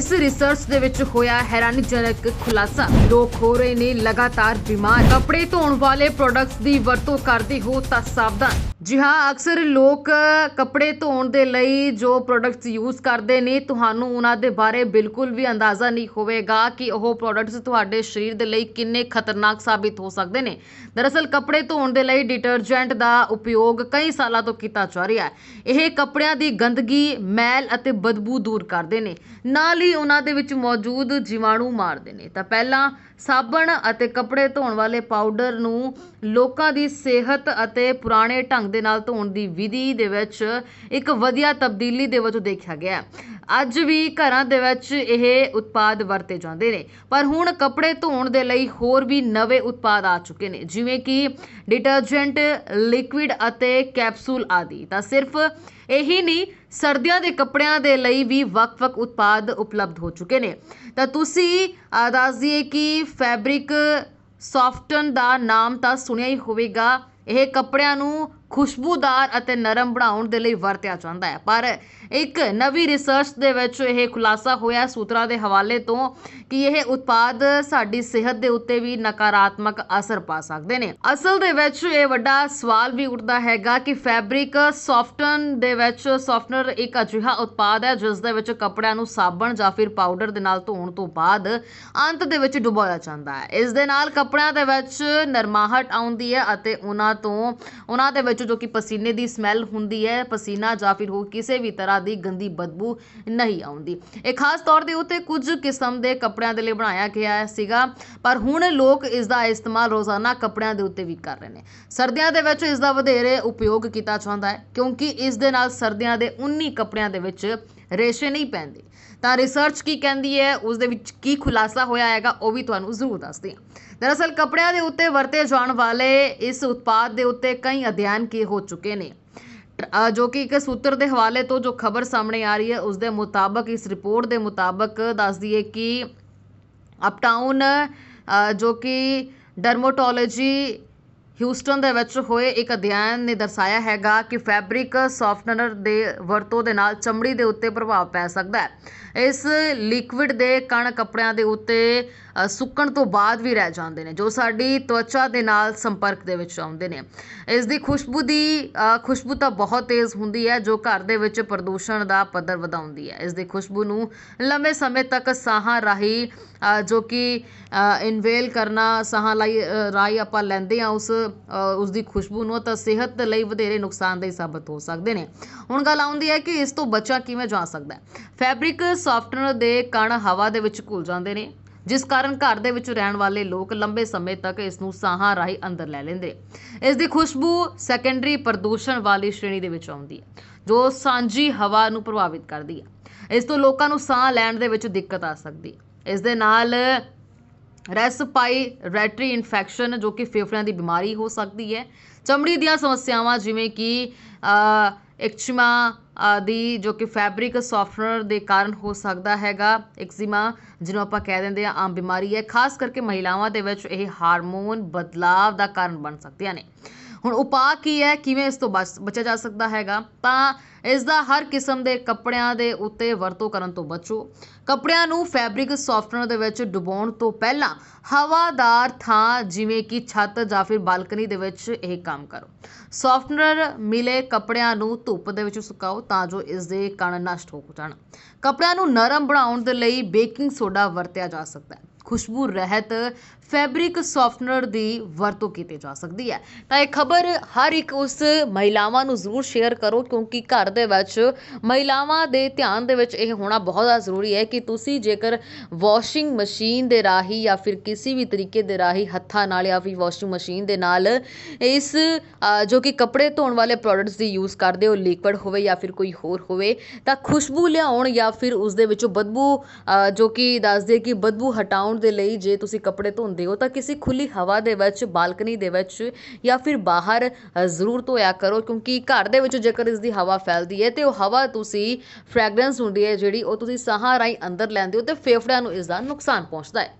ਇਸ ਰਿਸਰਚ ਦੇ ਵਿੱਚ ਹੋਇਆ ਹੈਰਾਨੀਜਨਕ ਖੁਲਾਸਾ। ਲੋਕ ਹੋ ਰਹੇ ਨੇ ਲਗਾਤਾਰ ਬਿਮਾਰ। ਕੱਪੜੇ ਧੋਣ ਵਾਲੇ ਪ੍ਰੋਡਕਟਸ ਦੀ ਵਰਤੋਂ ਕਰਦੇ ਹੋ ਤਾਂ ਸਾਵਧਾਨ। ਜੀ ਹਾਂ, ਅਕਸਰ ਲੋਕ ਕੱਪੜੇ ਧੋਣ ਦੇ ਲਈ ਜੋ ਪ੍ਰੋਡਕਟਸ ਯੂਜ਼ ਕਰਦੇ ਨੇ, ਤੁਹਾਨੂੰ ਉਹਨਾਂ ਦੇ ਬਾਰੇ ਬਿਲਕੁਲ ਵੀ ਅੰਦਾਜ਼ਾ ਨਹੀਂ ਹੋਵੇਗਾ ਕਿ ਉਹ ਪ੍ਰੋਡਕਟਸ ਤੁਹਾਡੇ ਸਰੀਰ ਦੇ ਲਈ ਕਿੰਨੇ ਖਤਰਨਾਕ ਸਾਬਿਤ ਹੋ ਸਕਦੇ ਨੇ। ਦਰਅਸਲ, ਕੱਪੜੇ ਧੋਣ ਦੇ ਲਈ ਡਿਟਰਜੈਂਟ ਦਾ ਉਪਯੋਗ ਕਈ ਸਾਲਾਂ ਤੋਂ ਕੀਤਾ ਜਾ ਰਿਹਾ ਹੈ। ਇਹ ਕੱਪੜਿਆਂ ਦੀ ਗੰਦਗੀ, ਮੈਲ ਅਤੇ ਬਦਬੂ ਦੂਰ ਕਰਦੇ ਨੇ। ਨਾਲ ਹੀ ਉਹਨਾਂ ਦੇ ਵਿੱਚ ਮੌਜੂਦ ਜੀਵਾਣੂ ਮਾਰਦੇ ਨੇ। ਤਾਂ ਪਹਿਲਾਂ ਸਾਬਣ ਅਤੇ ਕੱਪੜੇ ਧੋਣ ਵਾਲੇ ਪਾਊਡਰ ਨੂੰ ਲੋਕਾਂ ਦੀ ਸਿਹਤ ਅਤੇ ਪੁਰਾਣੇ ਢੰਗ ਦੇ ਨਾਲ ਧੋਣ ਦੀ ਵਿਧੀ ਦੇ ਵਿੱਚ ਇੱਕ ਵਧੀਆ ਤਬਦੀਲੀ ਦੇ ਵਜੋਂ ਦੇਖਿਆ ਗਿਆ ਅੱਜ ਵੀ ਘਰਾਂ ਦੇ ਵਿੱਚ ਇਹ ਉਤਪਾਦ ਵਰਤੇ ਜਾਂਦੇ ਨੇ। ਪਰ ਹੁਣ ਕੱਪੜੇ ਧੋਣ ਦੇ ਲਈ ਹੋਰ ਵੀ ਨਵੇਂ ਉਤਪਾਦ ਆ ਚੁੱਕੇ ਨੇ ਜਿਵੇਂ ਕਿ ਡਿਟਰਜੈਂਟ ਲਿਕੁਇਡ ਅਤੇ ਕੈਪਸੂਲ ਆਦਿ। ਤਾਂ ਸਿਰਫ ਇਹੀ ਨਹੀਂ ਸਰਦੀਆਂ ਦੇ ਕੱਪੜਿਆਂ ਦੇ ਲਈ ਵੀ ਵੱਖ-ਵੱਖ ਉਤਪਾਦ ਉਪਲਬਧ ਹੋ ਚੁੱਕੇ ਨੇ। ਤਾਂ ਤੁਸੀਂ ਅਹ, ਦੱਸ ਦਈਏ ਕਿ ਫੈਬਰਿਕ ਸੌਫਟਨ ਦਾ ਨਾਮ ਤਾਂ ਸੁਣਿਆ ਹੀ ਹੋਵੇਗਾ। ਇਹ ਕੱਪੜਿਆਂ ਨੂੰ ਖੁਸ਼ਬੂਦਾਰ ਅਤੇ ਨਰਮ ਬਣਾਉਣ ਦੇ ਲਈ ਵਰਤਿਆ ਜਾਂਦਾ ਹੈ। ਪਰ ਇੱਕ ਨਵੀਂ ਰਿਸਰਚ ਦੇ ਵਿੱਚ ਇਹ ਖੁਲਾਸਾ ਹੋਇਆ ਸੂਤਰਾਂ ਦੇ ਹਵਾਲੇ ਤੋਂ ਕਿ ਇਹ ਉਤਪਾਦ ਸਾਡੀ ਸਿਹਤ ਦੇ ਉੱਤੇ ਵੀ ਨਕਾਰਾਤਮਕ ਅਸਰ ਪਾ ਸਕਦੇ ਨੇ। ਅਸਲ ਦੇ ਵਿੱਚ ਇਹ ਵੱਡਾ ਸਵਾਲ ਵੀ ਉੱਠਦਾ ਹੈਗਾ ਕਿ ਫੈਬਰਿਕ ਸੌਫਟਨ ਦੇ ਵਿੱਚ ਸੌਫਟਨਰ ਇੱਕ ਅਜਿਹਾ ਉਤਪਾਦ ਹੈ ਜਿਸ ਦੇ ਵਿੱਚ ਕੱਪੜਿਆਂ ਨੂੰ ਸਾਬਣ ਜਾਂ ਫਿਰ ਪਾਊਡਰ ਦੇ ਨਾਲ ਧੋਣ ਤੋਂ ਬਾਅਦ ਅੰਤ ਦੇ ਵਿੱਚ ਡੁਬੋਇਆ ਜਾਂਦਾ ਹੈ। ਇਸ ਦੇ ਨਾਲ ਕੱਪੜਿਆਂ ਦੇ ਵਿੱਚ ਨਰਮਾਹਟ ਆਉਂਦੀ ਹੈ ਅਤੇ ਉਹਨਾਂ ਤੋਂ, ਉਹਨਾਂ ਦੇ ਵਿੱਚ ਜੋ ਕਿ ਪਸੀਨੇ ਦੀ ਸਮੈਲ ਹੁੰਦੀ ਹੈ, ਪਸੀਨਾ ਜਾਂ ਫਿਰ ਹੋਰ ਕਿਸੇ ਵੀ ਤਰ੍ਹਾਂ ਦੀ ਗੰਦੀ ਬਦਬੂ ਨਹੀਂ ਆਉਂਦੀ। ਇਹ ਖਾਸ ਤੌਰ ਦੇ ਉੱਤੇ ਕੁਝ ਕਿਸਮ ਦੇ ਕੱਪੜਿਆਂ ਦੇ ਲਈ ਬਣਾਇਆ ਗਿਆ ਸੀਗਾ, ਪਰ ਹੁਣ ਲੋਕ ਇਸ ਦਾ ਇਸਤੇਮਾਲ ਰੋਜ਼ਾਨਾ ਕੱਪੜਿਆਂ ਦੇ ਉੱਤੇ ਵੀ ਕਰ ਰਹੇ ਨੇ। ਸਰਦੀਆਂ ਦੇ ਵਿੱਚ ਇਸ ਦਾ ਵਧੇਰੇ ਉਪਯੋਗ ਕੀਤਾ ਜਾਂਦਾ ਹੈ, ਕਿਉਂਕਿ ਇਸ ਦੇ ਨਾਲ ਸਰਦੀਆਂ ਦੇ 19 ਕੱਪੜਿਆਂ ਦੇ ਵਿੱਚ ਰੇਸ਼ੇ ਨਹੀਂ ਪੈਂਦੇ। ਤਾਂ ਰਿਸਰਚ ਕੀ ਕਹਿੰਦੀ ਹੈ, ਉਸ ਦੇ ਵਿੱਚ ਕੀ ਖੁਲਾਸਾ ਹੋਇਆ ਹੈਗਾ, ਉਹ ਵੀ ਤੁਹਾਨੂੰ ਜ਼ਰੂਰ ਦੱਸਦੇ ਹਾਂ। ਦਰਅਸਲ ਕੱਪੜਿਆਂ ਦੇ ਉੱਤੇ ਵਰਤੇ ਜਾਣ ਵਾਲੇ ਇਸ ਉਤਪਾਦ ਦੇ ਉੱਤੇ ਕਈ ਅਧਿਐਨ ਕੀ ਹੋ ਚੁੱਕੇ ਨੇ। ਜੋ ਕਿ ਇੱਕ ਸੂਤਰ ਦੇ ਹਵਾਲੇ ਤੋਂ ਜੋ ਖਬਰ ਸਾਹਮਣੇ ਆ ਰਹੀ ਹੈ, ਉਸ ਦੇ ਮੁਤਾਬਕ, ਇਸ ਰਿਪੋਰਟ ਦੇ ਮੁਤਾਬਕ ਦੱਸਦੀ ਹੈ ਕਿ ਅਪਟਾਊਨ ਜੋ ਕਿ ਡਰਮੋਟੋਲੋਜੀ ਹਿਊਸਟਨ ਦੇ ਵਿੱਚ ਹੋਏ ਇੱਕ ਅਧਿਐਨ ਨੇ ਦਰਸਾਇਆ ਹੈਗਾ ਕਿ ਫੈਬਰਿਕ ਸੌਫਟਨਰ ਦੇ ਵਰਤੋਂ ਦੇ ਨਾਲ ਚਮੜੀ ਦੇ ਉੱਤੇ ਪ੍ਰਭਾਵ ਪੈ ਸਕਦਾ ਹੈ। ਇਸ ਲਿਕਵਿਡ ਦੇ ਕਣ ਕੱਪੜਿਆਂ ਦੇ ਉੱਤੇ ਸੁੱਕਣ ਤੋਂ ਬਾਅਦ ਵੀ ਰਹਿ ਜਾਂਦੇ ਨੇ ਜੋ ਸਾਡੀ ਤਵਚਾ ਦੇ ਨਾਲ ਸੰਪਰਕ ਦੇ ਵਿੱਚ ਆਉਂਦੇ ਨੇ। ਇਸ ਦੀ ਖੁਸ਼ਬੂ ਦੀ ਖੁਸ਼ਬੂ ਤਾਂ ਬਹੁਤ ਤੇਜ਼ ਹੁੰਦੀ ਹੈ ਜੋ ਘਰ ਦੇ ਵਿੱਚ ਪ੍ਰਦੂਸ਼ਣ ਦਾ ਪੱਧਰ ਵਧਾਉਂਦੀ ਹੈ। ਇਸ ਦੀ ਖੁਸ਼ਬੂ ਨੂੰ ਲੰਬੇ ਸਮੇਂ ਤੱਕ ਸਾਹਾਂ ਰਾਹੀਂ ਜੋ ਕਿ ਇਨਵੇਲ ਕਰਨਾ ਸਾਹਾਂ ਲਈ ਅ, ਰਾਹੀਂ ਆਪਾਂ ਲੈਂਦੇ ਆ ਉਸ ਉਸ ਦੀ ਖੁਸ਼ਬੂ ਨੂੰ ਤਾਂ ਸਿਹਤ ਲਈ ਵਧੇਰੇ ਨੁਕਸਾਨਦੇਹ ਸਾਬਤ ਹੋ ਸਕਦੇ ਨੇ। ਹੁਣ ਗੱਲ ਆਉਂਦੀ ਹੈ ਕਿ ਇਸ ਤੋਂ ਬਚਾ ਕਿਵੇਂ ਜਾ ਸਕਦਾ ਹੈ? ਫੈਬਰਿਕ ਸੌਫਟਨਰ ਦੇ ਕਣ ਹਵਾ ਦੇ ਵਿੱਚ ਘੁਲ ਜਾਂਦੇ ਨੇ। ਜਿਸ ਕਾਰਨ ਘਰ ਦੇ ਵਿੱਚ ਰਹਿਣ ਵਾਲੇ ਲੋਕ ਲੰਬੇ ਸਮੇਂ ਤੱਕ ਇਸ ਨੂੰ ਸਾਹਾਂ ਰਾਹੀਂ ਅੰਦਰ ਲੈ ਲੈਂਦੇ ਇਸ ਦੀ ਖੁਸ਼ਬੂ ਸੈਕੰਡਰੀ ਪ੍ਰਦੂਸ਼ਣ ਵਾਲੀ ਸ਼੍ਰੇਣੀ ਦੇ ਵਿੱਚ ਆਉਂਦੀ ਹੈ ਜੋ ਸਾਂਝੀ ਹਵਾ ਨੂੰ ਪ੍ਰਭਾਵਿਤ ਕਰਦੀ ਹੈ ਇਸ ਤੋਂ ਲੋਕਾਂ ਨੂੰ ਸਾਹ ਲੈਣ ਦੇ ਵਿੱਚ ਦਿੱਕਤ ਆ ਸਕਦੀ ਹੈ ਇਸ ਦੇ ਨਾਲ ਰੈਸਪਾਇਰੇਟਰੀ ਇਨਫੈਕਸ਼ਨ, ਜੋ ਕਿ ਫੇਫੜਿਆਂ ਦੀ ਬਿਮਾਰੀ ਹੋ ਸਕਦੀ ਹੈ। ਚਮੜੀ ਦੀਆਂ ਸਮੱਸਿਆਵਾਂ ਜਿਵੇਂ ਕਿ ਐਕਚਿਮਾ ਆਦਿ ਜੋ ਕਿ ਫੈਬਰਿਕ ਸੌਫਟਨਰ ਦੇ ਕਾਰਨ ਹੋ ਸਕਦਾ ਹੈਗਾ ਐਕਜ਼ਿਮਾ, ਜਿਹਨੂੰ ਆਪਾਂ ਕਹਿ ਦਿੰਦੇ ਆ ਆਮ ਬਿਮਾਰੀ ਹੈ। ਖਾਸ ਕਰਕੇ ਮਹਿਲਾਵਾਂ ਦੇ ਵਿੱਚ ਇਹ ਹਾਰਮੋਨ ਬਦਲਾਵ ਦਾ ਕਾਰਨ ਬਣ ਸਕਦੀਆਂ ਨੇ। ਹੁਣ ਉਪਾਅ ਕੀ ਹੈ? ਕਿਵੇਂ ਇਸ ਤੋਂ ਬਚ, ਬਚਿਆ ਜਾ ਸਕਦਾ ਹੈਗਾ? ਤਾਂ ਇਸ ਦਾ ਹਰ ਕਿਸਮ ਦੇ ਕੱਪੜਿਆਂ ਦੇ ਉੱਤੇ ਵਰਤੋਂ ਕਰਨ ਤੋਂ ਬਚੋ। ਕੱਪੜਿਆਂ ਨੂੰ ਫੈਬਰਿਕ ਸੌਫਟਨਰ ਦੇ ਵਿੱਚ ਡੁਬਾਉਣ ਤੋਂ ਪਹਿਲਾਂ ਹਵਾਦਾਰ ਥਾਂ ਜਿਵੇਂ ਕਿ ਛੱਤ ਜਾਂ ਫਿਰ ਬਾਲਕਨੀ ਦੇ ਵਿੱਚ ਇਹ ਕੰਮ ਕਰੋ। ਸੌਫਟਨਰ ਮਿਲੇ ਕੱਪੜਿਆਂ ਨੂੰ ਧੁੱਪ ਦੇ ਵਿੱਚ ਸੁਕਾਓ ਤਾਂ ਜੋ ਇਸ ਦੇ ਕਣ ਨਸ਼ਟ ਹੋ ਜਾਣ। ਕੱਪੜਿਆਂ ਨੂੰ ਨਰਮ ਬਣਾਉਣ ਦੇ ਲਈ ਬੇਕਿੰਗ ਸੋਡਾ ਵਰਤਿਆ ਜਾ ਸਕਦਾ ਹੈ। ਖੁਸ਼ਬੂ ਰਹਿਤ ਫੈਬਰਿਕ ਸੌਫਟਨਰ ਦੀ ਵਰਤੋਂ ਕੀਤੀ ਜਾ ਸਕਦੀ ਹੈ। ਤਾਂ ਇਹ ਖਬਰ ਹਰ ਇੱਕ ਉਸ ਮਹਿਲਾਵਾਂ ਨੂੰ ਜ਼ਰੂਰ ਸ਼ੇਅਰ ਕਰੋ, ਕਿਉਂਕਿ ਘਰ ਦੇ ਵਿੱਚ ਮਹਿਲਾਵਾਂ ਦੇ ਧਿਆਨ ਦੇ ਵਿੱਚ ਇਹ ਹੋਣਾ ਬਹੁਤ ਜ਼ਿਆਦਾ ਜ਼ਰੂਰੀ ਹੈ ਕਿ ਤੁਸੀਂ ਜੇਕਰ ਵਾਸ਼ਿੰਗ ਮਸ਼ੀਨ ਦੇ ਰਾਹੀਂ ਜਾਂ ਫਿਰ ਕਿਸੇ ਵੀ ਤਰੀਕੇ ਦੇ ਰਾਹੀਂ ਹੱਥਾਂ ਨਾਲ ਜਾਂ ਫਿਰ ਵਾਸ਼ਿੰਗ ਮਸ਼ੀਨ ਦੇ ਨਾਲ ਇਸ ਜੋ ਕਿ ਕੱਪੜੇ ਧੋਣ ਵਾਲੇ ਪ੍ਰੋਡਕਟਸ ਦੀ ਯੂਜ਼ ਕਰਦੇ ਹੋ ਲਿਕਵਿਡ ਹੋਵੇ ਜਾਂ ਫਿਰ ਕੋਈ ਹੋਰ ਹੋਵੇ, ਤਾਂ ਖੁਸ਼ਬੂ ਲਿਆਉਣ ਜਾਂ ਫਿਰ ਉਸ ਦੇ ਵਿੱਚੋਂ ਬਦਬੂ ਜੋ ਕਿ ਦੱਸਦੇ ਕਿ ਬਦਬੂ ਹਟਾਉਣ ਦੇ ਲਈ ਜੇ ਤੁਸੀਂ ਕੱਪੜੇ ਧੋਂਦੇ ਹੋ ਤਾਂ ਕਿਸੇ ਖੁੱਲੀ ਹਵਾ ਦੇ ਵਿੱਚ, ਬਾਲਕਨੀ ਦੇ ਵਿੱਚ ਜਾਂ ਫਿਰ ਬਾਹਰ ਜ਼ਰੂਰ ਧੋਇਆ ਕਰੋ ਕਿਉਂਕਿ ਘਰ ਦੇ ਵਿੱਚ ਜੇਕਰ ਇਸ ਦੀ ਹਵਾ ਫੈਲਦੀ ਹੈ ਤੇ ਉਹ ਹਵਾ ਤੁਸੀਂ ਫ੍ਰੈਗਰੈਂਸ ਹੁੰਦੀ ਹੈ ਜਿਹੜੀ ਉਹ ਤੁਸੀਂ ਸਾਹਾਂ ਰਾਹੀਂ ਅੰਦਰ ਲੈਂਦੇ ਹੋ ਤੇ ਫੇਫੜਿਆਂ ਨੂੰ ਇਸ ਦਾ ਨੁਕਸਾਨ ਪਹੁੰਚਦਾ ਹੈ।